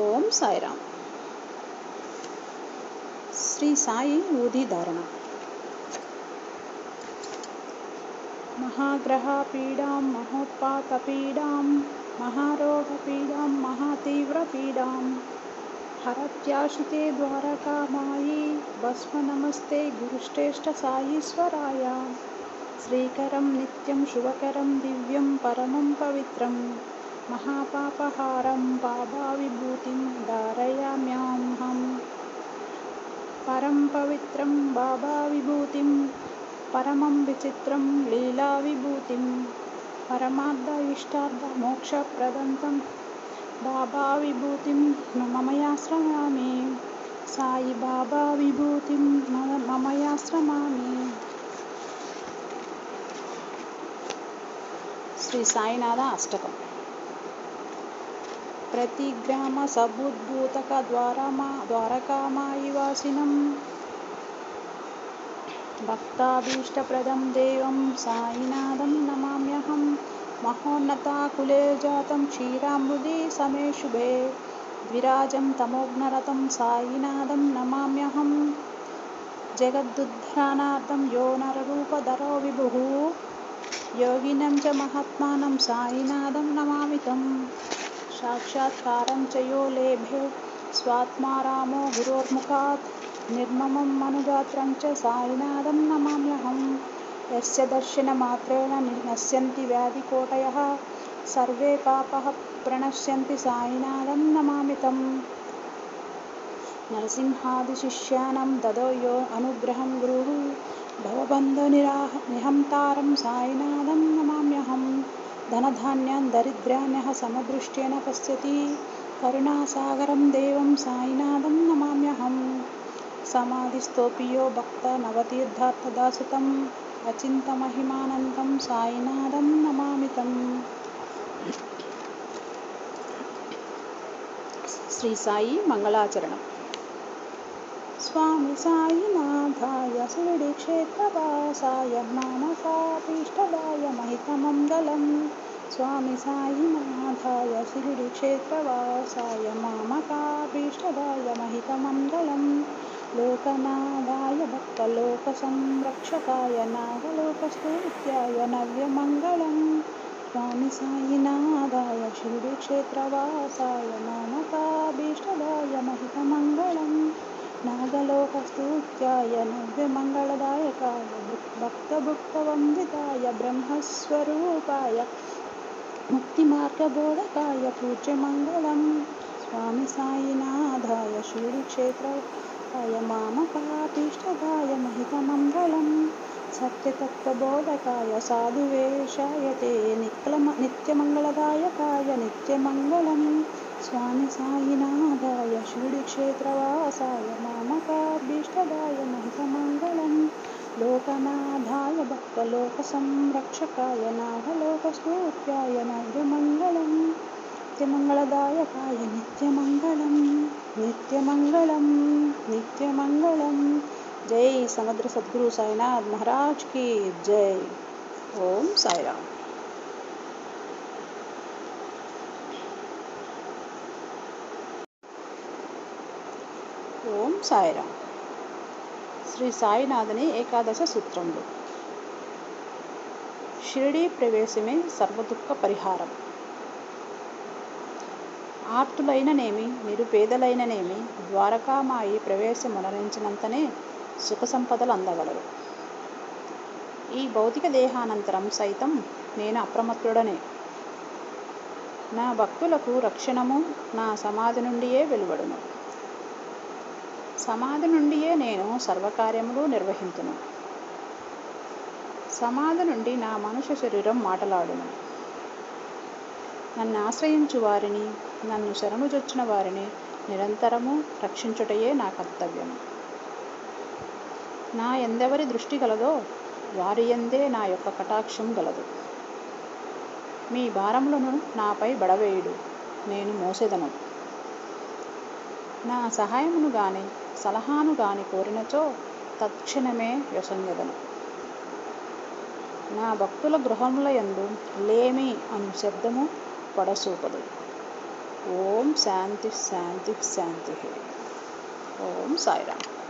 ఓం సాయిరామ్ శ్రీ సాయి ఊది ధారణ మహాగ్రహపీడాం మహోత్పాతపీడాం మహారోగపీడాం మహాతీవ్రపీడాం హరత్యాశుతే ద్వారకామాయి భస్మ నమస్తే గురుశ్రేష్ఠ సాయీశ్వరాయ శ్రీకరం నిత్యం శుభకరం దివ్యం महापापहारं बाबाविभूतिं धारयाम्यहं परं पवित्रं बाबाविभूतिं परमं विचित्रं लीलाविभूतिं परमार्ध इष्टार्धमोक्षप्रदन्तं बाबा विभूतिं मम याश्रमामि साईतिं मम आश्रमामि श्रीसाईनाथ अष्टकम्। प्रतिग्रामसभुद्भूतकद्वारमा द्वारकामायिवासिनं भक्ताभीष्टप्रदं देवं साईनाथं नमाम्यहं महोन्नताकुले जातं क्षीरामृदि समे शुभे। द्विराजं तमोघ्नरथं साईनाथं नमाम्यहं जगदुद्धानार्थं यो नररूपधरो विभुः। योगिनं च महात्मानं सायिनादं नमामि तम् साक्षात्कारं च यो लेभे स्वात्मा रामो गुरोर्मुखात् निर्ममं मनुगात्रं च सायिनादं नमाम्यहं यस्य दर्शनमात्रेण नश्यन्ति व्याधिकोटयः सर्वे पापः प्रणश्यन्ति सायिनादं नमामि तम् नरसिंहादिशिष्यान् ददो यो अनुग्रहं गुरुः। भवबन्धनिराह निहन्तारं तारं सायिनादं नमामि। గురుः భవబంధనిరాహ నిహంతారం సాయినాథం నమామ్యహం ధనధాన్యాన్ దరిద్రాన్యः సమదృష్ట్యేన పశ్యతి. కరుణాసాగరం దేవం సాయినాథం నమామ్యహం సమాధిస్తోపి యో భక్త నవతీర్థార్థదాసుతం. అచింతమహిమానందం సాయినాథం నమామితం. శ్రీ సాయి మంగళాచరణం. స్వామి సాయినాథాయ శివుడి క్షేత్రవాసాయ మామకాభీష్టదాయ మహితమంగళం स्वामि स्वामीसायिनाथाय शिरुक्षेत्रवासाय मामकाभीष्टदाय महितमङ्गलं लोकनादाय भक्तलोकसंरक्षकाय नागलोकस्तूत्याय नव्यमङ्गलं स्वामि साईनादाय शिरुडुक्षेत्रवासाय मामकाभीष्टदाय महितमङ्गलम् नागलोकस्तूत्याय नव्यमङ्गलदायकाय भक्तभुक्तवन्दिताय ब्रह्मस्वरूपाय ముక్తి మార్గబోధకాయ పూజ్య మంగళం స్వామి సాయినాథాయ శూరిక్షేత్రాయ మామకాభీష్టదాయ మహితమంగళం సత్యతత్వబోధకాయ సాధువేషాయ తే నిత్యమ నిత్యమంగళదాయకాయ నిత్యమంగళం స్వామి సాయినాథాయ శూడిక్షేత్రవాసాయ మామకాభీష్టదాయ మహితమంగళం లోకనాథాయ భక్తలోక సంరక్షకాయ నాగలోకస్తూత్యాయ నవ్యమంగళం నిత్యమంగళదాయకాయ నిత్యమంగళం నిత్యమంగళం నిత్యమంగళం జై సముద్ర సద్గురు సాయినాథ్ మహారాజ్కి జై ఓం సాయిరామ్ ఓం సాయిరామ్ శ్రీ సాయినాథని ఏకాదశ సూత్రములు. షిరిడీ ప్రవేశమే సర్వదుఃఖ పరిహారం. ఆర్తులైననేమి నిరుపేదలైననేమి ద్వారకామాయి ప్రవేశమునరించినంతనే సుఖ సంపదలు అందగలరు ఈ భౌతిక దేహానంతరం సైతం నేను అప్రమత్తుడనే. నా భక్తులకు రక్షణము నా సమాధి నుండియే వెలువడును. సమాధి నుండియే నేను సర్వకార్యములు నిర్వహించును సమాధి నుండి నా మనుష్య శరీరం మాటలాడును. నన్ను ఆశ్రయించు వారిని నన్ను శరణుజొచ్చిన వారిని నిరంతరము రక్షించుటయే నా కర్తవ్యము. నా ఎందెవరి దృష్టి గలదో వారి ఎందే నా యొక్క కటాక్షం గలదు. మీ భారములను నాపై బడవేయుడు నేను మోసెదను. నా సహాయమును గాని సలహాను గాని కోరినచో తత్క్షణమే వ్యసంగదను నా భక్తుల గృహముల యందు లేమి అను శబ్దము పడసూపదు. ఓం శాంతి శాంతి శాంతి. ఓం సాయిరామ్.